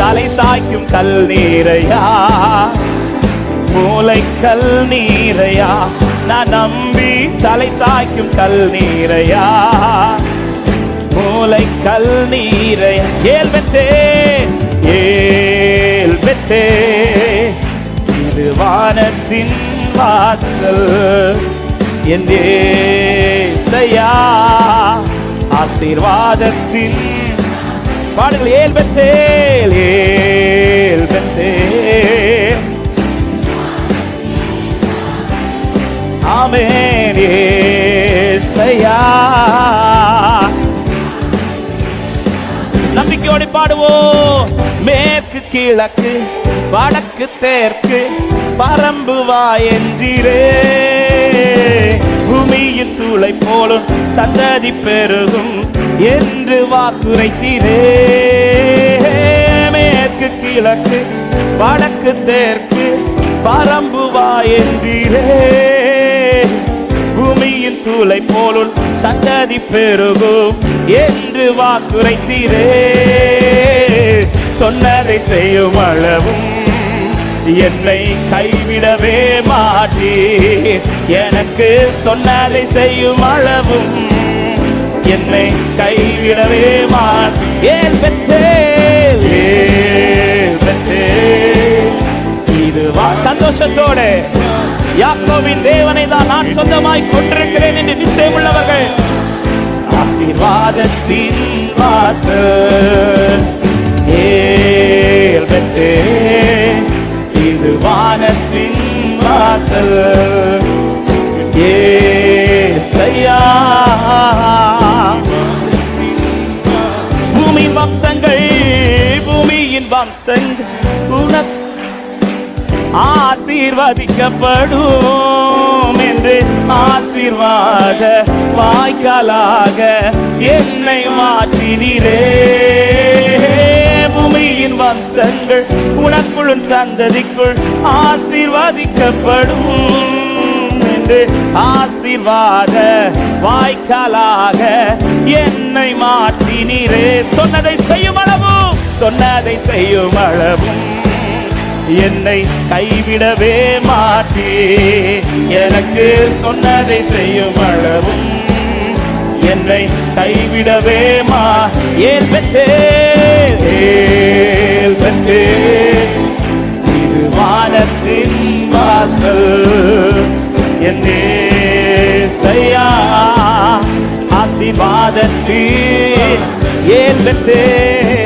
தலை சாய்க்கும் கல் நீரையா? மூளை கல் நீரையா? நான் நம்பி தலை சாய்க்கும் கல் நீரையா? மூளைக்கல் நீரையா ஏல் பெத்தே ஏல் இது வானத்தின் வாசல் என் தேசையா? ஆசீர்வாதத்தின் பாடுங்கள் ஏல் பெத்தேல் ஆமேன். ஏசையா. நம்பிக்கையோடு பாடுவோம். மேற்கு கிழக்கு வடக்கு தெற்கு பரம்பு வா பூமியின் தூளை போலும் சந்ததி பெருகும் என்று வாக்குரைத்தீரே. மேற்கு கிழக்கு வடக்கு தெற்கு பரம்பு என்றீரே பூமியின் தூளை போலுள் சந்ததி பெருகும் என்று வாக்குரைத்தீரே. சொன்னதை செய்யும் அளவும் என்னை கைவிடவே மாட்டீர். எனக்கு சொன்னதை செய்யும் அளவும் என்னை கைவிடவே மாட்டீர். பெற்றே இது வா சந்தோஷத்தோட. யாக்கோவின் தேவனை தான் நான் சொந்தமாய் கொண்டிருக்கிறேன் என்று நிச்சயம் உள்ளவர்கள் ஆசீர்வாதத்தின் வாசல் ஏல் இது வானத்தின் வாசல் ஏசையா. பூமியின் வம்சங்கள் பூமியின் வம்சங்கள் உனக்கு ஆசீர்வதிக்கப்படும் என்று ஆசீர்வாத வாய்க்காலாக என்னை மாற்றினீரே. பூமியின் வம்சங்கள் உனக்குள் சந்ததிக்குள் ஆசீர்வதிக்கப்படும் என்று ஆசீர்வாத வாய்க்காலாக என்னை மாற்றினீரே. சொன்னதை செய்யும் அளவும் சொன்னதை செய்யும் அளவும். என்னை கைவிடவே மாட்டே. எனக்கு சொன்னதை செய்யும் அளவும் என்னை கைவிடவே மா. ஏல் பெற்றே? பெற்றே? இது வானத்தின் வாசல். என்னே செய்யா ஆசிவாதத்தில் ஏல் பெற்றே?